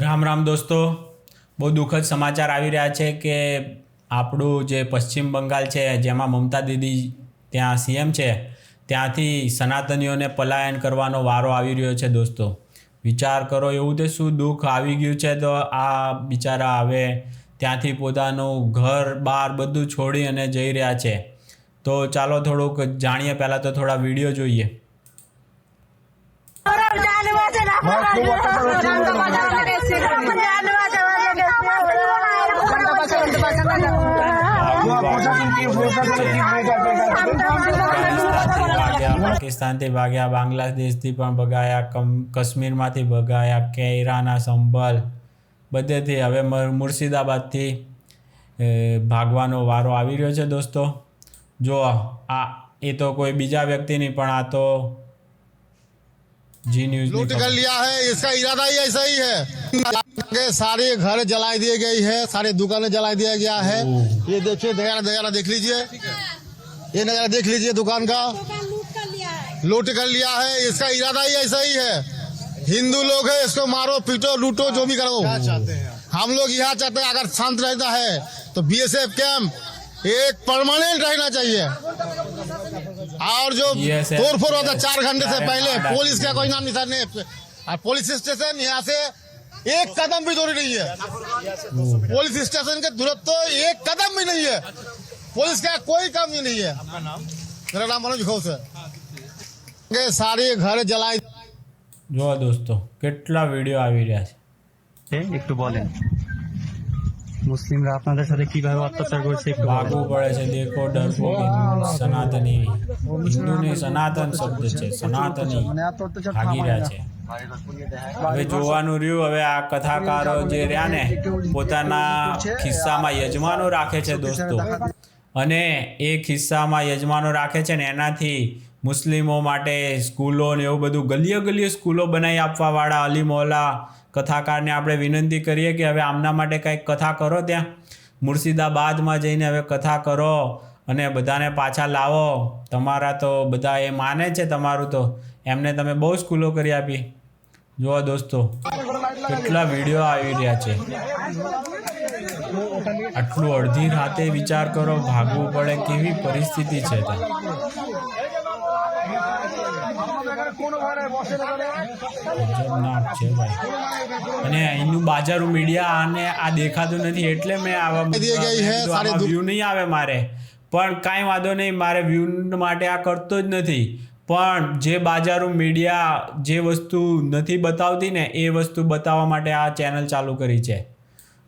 રામ રામ દોસ્તો. બહુ દુઃખદ સમાચાર આવી રહ્યા છે કે આપણું જે પશ્ચિમ બંગાળ છે, જેમાં મમતા દીદી ત્યાં સીએમ છે, ત્યાંથી સનાતનીઓને પલાયન કરવાનો વારો આવી રહ્યો છે દોસ્તો. વિચાર કરો, એવું તે શું દુઃખ આવી ગયું છે? તો આ બિચારા હવે ત્યાંથી પોતાનું ઘર બાર બધું છોડી અને જઈ રહ્યા છે. તો ચાલો થોડુંક જાણીએ, પહેલાં તો થોડા વીડિયો જોઈએ. પાકિસ્તાનથી ભાગ્યા, બાંગ્લાદેશથી પણ ભગાયા કાશ્મીરમાંથી ભગાયા કેરાના સંભલ બધેથી હવે મુર્શિદાબાદથી ભાગવાનો વારો આવી રહ્યો છે દોસ્તો. જો આ, એ તો કોઈ બીજા વ્યક્તિની, પણ આ તો जी न्यूज़ लूट कर लिया है इसका इरादा ही ऐसा ही है। सारे घर जला दिए गई है सारे दुकानें जला दिया गया है। ये देखिए नज़ारा नज़ारा देख लीजिए। ये नज़ारा देख लीजिए दुकान का। लूट कर लिया है इसका इरादा ही ऐसा ही है। हिंदू लोग है इसको मारो पीटो लूटो जो भी करो। हम लोग यहाँ चाहते हैं अगर शांत रहता है तो बी एस एफ़ कैम्प एक परमानेंट रहना चाहिए। और जो तोड़ फोड़ होता चार घंटे से पहले पुलिस का कोई नाम निशान नहीं। और पुलिस स्टेशन यहाँ से एक कदम भी दूरी नहीं है। पुलिस स्टेशन के दूर तो एक कदम भी नहीं है। पुलिस का कोई काम ही नहीं है। मेरा नाम मनोज घोष है। सारे घर जलाई जो दोस्तों દોસ્તો वीडियो आ रहा है। एक तो બોલે মুসলিমরা আপনাদের সাথে কিভাবে অত্যাচার করছে একটু বলেন ભાગવું પડે છે દેખો ડરપો સનાતની હિન્દુની સનાતન શબ્દ છે સનાતની ભાગી રહ્યા છે હવે જોવાનું રહ્યું હવે આ કથાકારો જે રહ્યા ને પોતાના ખિસ્સામાં યજમાનો રાખે છે દોસ્તો અને એ ખિસ્સામાં યજમાનો રાખે છે ને એનાથી મુસ્લિમો માટે સ્કૂલો ને એવું બધું ગલીએ ગલીએ સ્કૂલો બનાવી આપવાવાળા અલી મોહલ્લા કથાકારને આપણે વિનંતી કરીએ કે હવે આમના માટે કંઈક કથા કરો ત્યાં. મુર્શિદાબાદમાં જઈને હવે કથા કરો અને બધાને પાછા લાવો. તમારા તો બધા એ માને છે તમારું તો. એમને તમે બહુ સ્કૂલો કરી આપી. જુઓ દોસ્તો, કેટલા વીડિયો આવી રહ્યા છે. આટલું અડધી રાતે વિચાર કરો, ભાગવું પડે કેવી પરિસ્થિતિ છે ત્યાં. અને અહીંનું બાજારું મીડિયા અને આ દેખાતું નથી એટલે મેં આવા વ્યૂ નહીં આવે મારે. પણ કાંઈ વાંધો નહીં મારે વ્યૂ માટે આ કરતો જ નથી. પણ જે બાજારું મીડિયા જે વસ્તુ નથી બતાવતી ને એ વસ્તુ બતાવવા માટે આ ચેનલ ચાલુ કરી છે.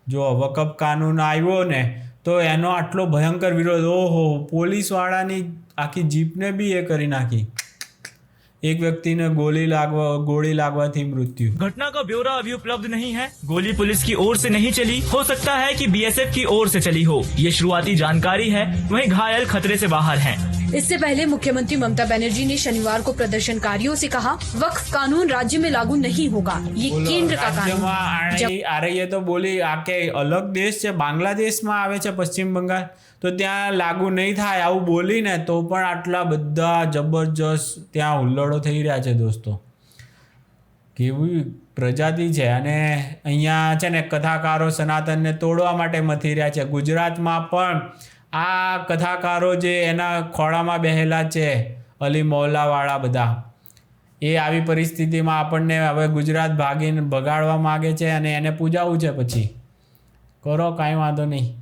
જો વકફ કાનૂન આવ્યો ને તો એનો આટલો ભયંકર વિરોધ ઓહો પોલીસવાળાની આખી જીપને બી એ કરી નાખી. એક વ્યક્તિને ગોળી લાગવા ગોળી લાગવાથી મૃત્યુ घटना का ब्यौरा अभी उपलब्ध नहीं है गोली पुलिस की ओर से नहीं चली हो सकता है कि बीएसएफ की ओर से चली हो ये शुरुआती जानकारी है वहीं घायल खतरे से बाहर हैं। इससे पहले मुख्यमंत्री ममता बनर्जी ने शनिवार को प्रदर्शनकारियों से कहा वक्फ कानून राज्य में लागू नहीं होगा ये બોલો, केंद्र का कानून રાજ્યમાં है। जब આણે- આરઈએ તો બોલી આ કે અલગ દેશ છે બાંગ્લાદેશમાં આવે છે પશ્ચિમ બંગાળ તો ત્યાં લાગુ નહીં થાય આવું બોલીને તો પણ આટલા બધા જબરજસ્ત ત્યાં હુલ્લડો થઈ રહ્યા છે દોસ્તો કેવી પ્રજાતિ છે અને અહીંયા છે ને કથાકારો સનાતનને તોડવા માટે મથી રહ્યા છે ગુજરાતમાં પણ આ કથાકારો જે એના ખોળામાં બેહેલા છે, અલી મૌલાવાળા બધા, એ આવી પરિસ્થિતિમાં આપણને હવે ગુજરાત ભાગીને ભગાડવા માગે છે અને એને પૂજાવું છે પછી. કરો કાંઈ વાંધો નહીં.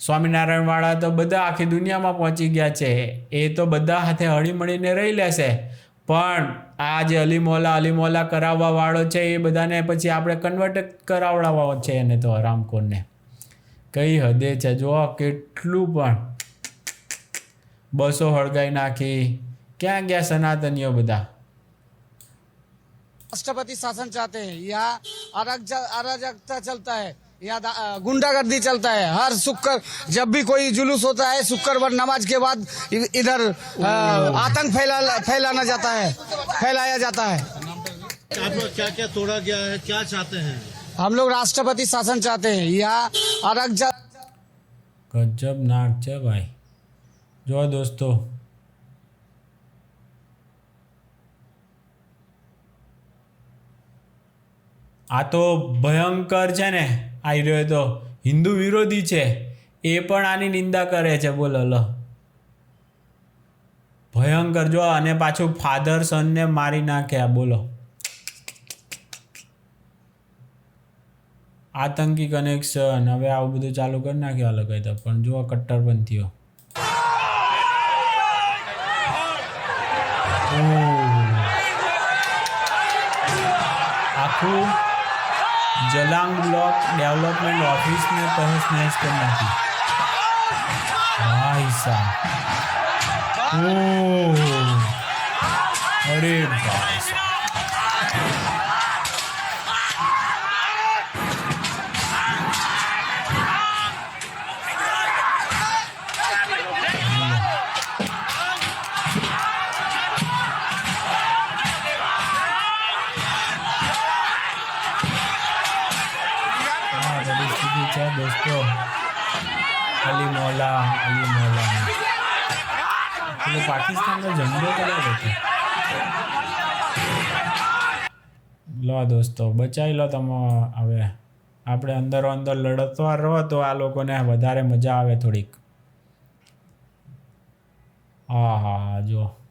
સ્વામિનારાયણવાળા તો બધા આખી દુનિયામાં પહોંચી ગયા છે. એ તો બધા હાથે હળીમળીને રહી લેશે. પણ આ જે અલીમોલા અલીમોલા કરાવવાવાળો કરાવવા વાળો છે, એ બધાને પછી આપણે કન્વર્ટ કરાવડાવવા છે એને તો રામકોરને કઈ હદે છે જો કેટલું પણ બસો હળગાઈ નાખી ક્યાં ગયા સનાતનીઓ બધા राष्ट्रपति शासन चाहते हैं यहाँ अराजक अराजकता चलता है यहाँ दा- अ, गुंडागर्दी चलता है हर शुक्र जब भी कोई जुलूस होता है शुक्रवार नमाज के बाद इ- इधर अ, आतंक फैला फैलाना जाता है फैलाया जाता है आप लोग क्या क्या तोड़ा गया है क्या चाहते हैं हम लोग राष्ट्रपति शासन चाहते हैं यहाँ अराजक ગજબ નાક છે ભાઈ જો દોસ્તો આ તો ભયંકર છે ને આવી રહ્યો તો હિન્દુ વિરોધી છે એ પણ આની નિંદા કરે છે બોલો લો ભયંકર જો અને પાછું ફાધર સનને મારી નાખ્યા બોલો આતંકી કનેક્શન હવે આવું બધું ચાલુ કરી નાખ્યું આ લોકોએ પણ જુઓ કટ્ટરપંથીઓ. આખું જલાંગ બ્લોક ડેવલપમેન્ટ ઓફિસને તહસ નહેસ કરી નાખી. ભાઈ સાહેબ અરે ભાઈ છે, દોસ્તો? અલી મોલા અલી મોલા. પેલો પાકિસ્તાનનો ઝંડો કયો હતો. લો દોસ્તો, બચાવી લો તમે હવે. આપણે અંદરો અંદર લડતવા રહો તો આ લોકોને વધારે મજા આવે થોડીક. હા હા જો.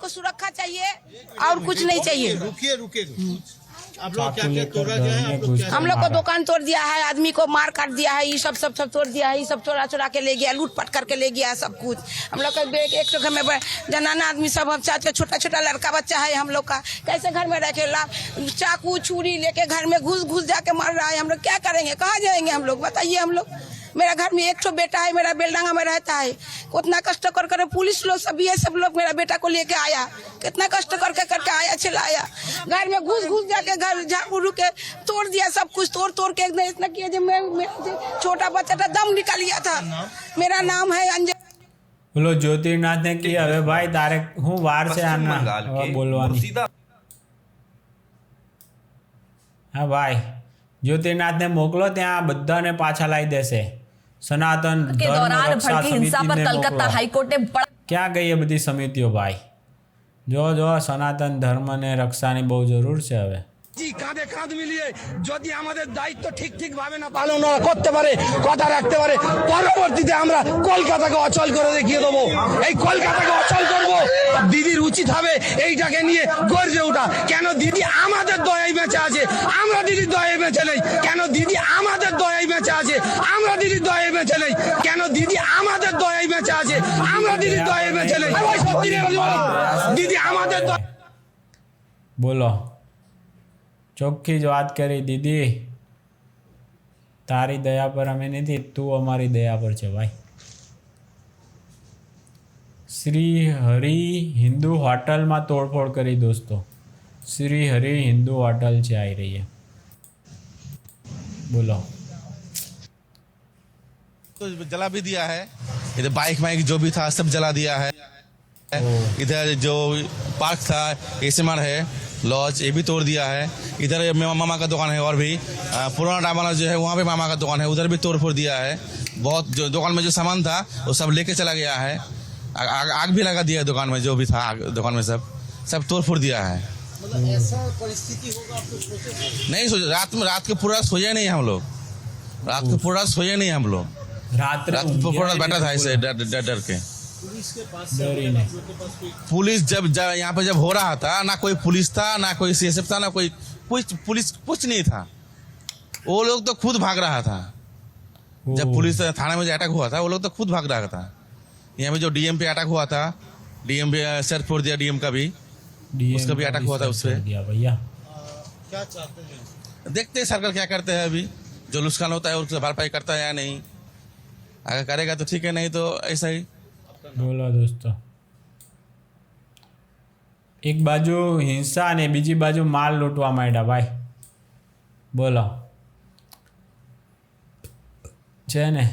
को सुरक्षा चाहिए और कुछ नहीं चाहिए। रुकिए रुकिए। आप लोग क्या क्या तोड़ा गया है? हम लोग को दुकान तोड़ दिया है आदमी को मार काट दिया है ये सब सब सब तोड़ दिया है ये सब चोरा चोरा के ले गया लूट पट करके ले गया सब कुछ। हम लोग का एक तो घर में जनाना आदमी सब हम चाचा छोटा छोटा लड़का बच्चा है हम लोग का। कैसे घर में रखेला चाकू छुरी लेके घर में घुस घुस जाके मर रहा है। हम लोग क्या करेंगे? कहाँ जाएँगे हम लोग? बताइए हम लोग। मेरा घर में एक ठो बेटा है मेरा बेलडांगा में रहता है कितना कष्ट कर कर पुलिस लोग सब ये सब लोग मेरा बेटा को लेके आया कितना कष्ट करके करके आया चिल्लाया घर में घुस घुस जाके घर झाड़ू के तोड़ दिया सब कुछ तोड़ तोड़ के एकदम इतना किया जो मैं मैं- जो छोटा बच्चा था दम निकाल लिया था मेरा नाम है अंजन બોલો જ્યોતિર્નાથને કે હવે ભાઈ તારે હું વાર છે પશ્ચિમ આના બંગાળ હવે के બોલવાની मुर्शिदा હા ભાઈ જ્યોતિર્નાથને મોકલો ત્યાં બધાને પાછા લાવી દેશે સનાતન हिंसा पर कलकत्ता हाईकोर्ट ગઈ એ બધી સમિતિઓ ભાઈ? જો જો સનાતન ધર્મને રક્ષાની બહુ જરૂર છે હવે. কাঁধে কাঁধ মিলিয়ে যদি আমাদের দায়িত্ব ঠিক ঠিক ভাবে না পালন করতে পারে কথা রাখতে পারে পরবর্তীতে আমরা কলকাতাকে অচল করে দেখিয়ে দেবো। এই কলকাতাকে অচল করব। দিদির উচিত হবে এইটাকে নিয়ে গর্জে ওঠা। কেন দিদি আমাদের দয়াই বেঁচে আছে? আমরা দিদির দয়াই বেঁচে নেই। কেন দিদি আমাদের দয়াই বেঁচে আছে? আমরা দিদির দয়াই বেঁচে নেই। কেন দিদি আমাদের দয়াই বেঁচে আছে? আমরা দিদির দয়াই বেঁচে নেই। বলো। দিদি আমাদের দয়া બોલો ચોખ્ખી જ વાત કરી દીદી તારી દયા પર અમે નથી તું અમારી દયા પર છે ભાઈ શ્રી હરિ હિન્દુ હોટલમાં તોડફોડ કરી દોસ્તો શ્રી હરિ હિન્દુ હોટલ છે આવી રહી है બોલો तो जला भी दिया है इधर बाइक वाइक जो भी था सब जला दिया है इधर जो पार्क था एसएमआर है लॉज ये भी तोड़ दिया है। इधर मामा का दुकान है और भी। पुराना डामाना जो है वहाँ पे मामा का दुकान है उधर भी तोड़ फोड़ दिया है। बहुत जो दुकान में जो सामान था वो सब लेके चला गया है। आ, आ, आग भी लगा दिया है दुकान में जो भी था आग, दुकान में सब। सब तोड़ फोड़ दिया है। ऐसा सोचे नहीं सोच रात में रात के पूरा सोए नहीं हम लोग। रात को पूरा सोए नहीं हम लोग। रात रात बैठा था ऐसे डर डर के। पुलिस जब जब यहाँ पे जब हो रहा था ना कोई पुलिस था ना कोई सीएसएफ था ना कोई कुछ पुलिस कुछ नहीं था। वो लोग तो खुद भाग रहा था। जब पुलिस थाने में जो अटैक हुआ था वो लोग तो खुद भाग रहा था। यहाँ पे जो डीएम पे अटैक हुआ था डीएम पे सर फोड़ दिया डीएम का भी। उसका भी अटैक हुआ था उससे। भैया। क्या चाहते हैं? देखते हैं सरकार क्या करते हैं अभी। जो नुकसान होता है उसकी भरपाई करता है या नहीं। अगर करेगा तो ठीक है नहीं तो ऐसा ही। બોલો દોસ્તો એક બાજુ હિંસા અને બીજી બાજુ માલ લૂંટવા માંડ્યા ભાઈ બોલો છે ને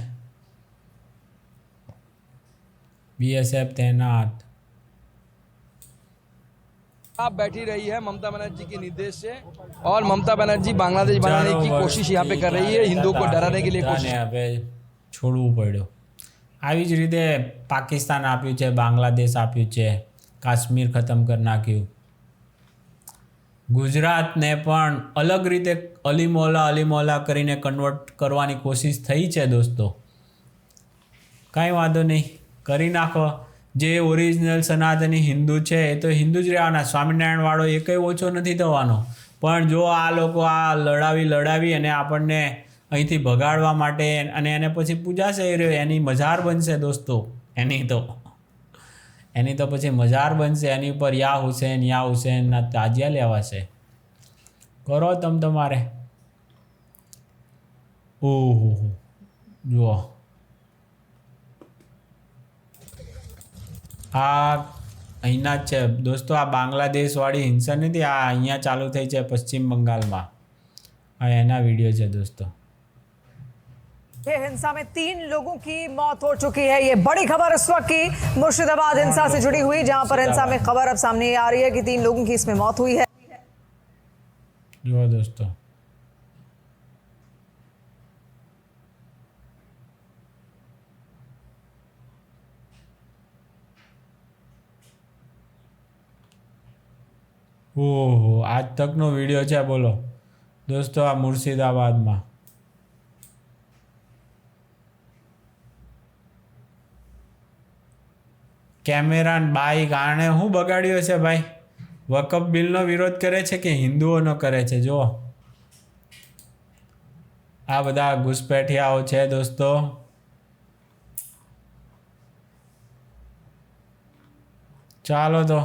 બીએસએફ તૈનાત आप बैठी रही है ममता बनर्जी के निर्देश से और ममता बनर्जी बांग्लादेश बनाने की ચાલો कोशिश यहाँ पे कर रही है हिंदुओं को डराने के लिए બધાને कोशिश હવે છોડવું પડ્યું આવી જ રીતે પાકિસ્તાન આપ્યું છે, બાંગ્લાદેશ આપ્યું છે, કાશ્મીર ખતમ કરી નાખ્યું. ગુજરાતને પણ અલગ રીતે અલીમોલા અલીમોલા કરીને કન્વર્ટ કરવાની કોશિશ થઈ છે દોસ્તો. કાંઈ વાંધો નહીં, કરી નાખો. જે ઓરિજિનલ સનાતની હિન્દુ છે, એ તો હિન્દુ જ રહેવાના સ્વામિનારાયણવાળો એ કંઈ ઓછો નથી થવાનો. પણ જો આ લોકો આ લડાવી લડાવી અને આપણને અહીંથી ભગાડવા માટે અને એને પછી પૂજાશે રહ્યો, એની મજાર બનશે દોસ્તો, એની તો. એની તો પછી મજાર બનશે, એની ઉપર યા હુસેન, યા હુસેનના તાજિયા લેવાશે. કરો તમ તમારે. ઓહો, જુઓ. આ અહીંના જ છે. દોસ્તો, આ બાંગ્લાદેશવાળી હિંસા નથી, આ અહીંયા ચાલુ થઈ છે પશ્ચિમ બંગાળમાં આ એના વીડિયો છે દોસ્તો. ये हिंसा में तीन लोगों की मौत हो चुकी है ये बड़ी खबर इस वक्त की मुर्शिदाबाद हिंसा से जुड़ी हुई जहां पर हिंसा में खबर अब सामने आ रही है कि तीन लोगों की इसमें मौत हुई है જુઓ દોસ્તો ઓહો આજ તકનો વિડીયો છે બોલો દોસ્તો આ મુર્શિદાબાદમાં કેમેરા બાઈક આણે શું બગાડ્યો છે ભાઈ? વકફ બિલનો વિરોધ કરે છે કે હિન્દુઓનો કરે છે? જો આ બધા ઘૂસપેઠિયાઓ છે દોસ્તો. ચાલો તો,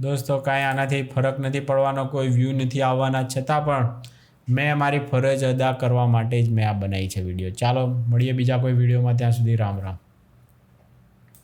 દોસ્તો, કાંઈ આનાથી ફરક નથી પડવાનો, કોઈ વ્યૂ નથી આવવાના. છતાં પણ મેં મારી ફરજ અદા કરવા માટે જ મેં આ બનાવી છે વીડિયો ચાલો, મળીએ બીજા કોઈ વિડીયોમાં ત્યાં સુધી રામ રામ.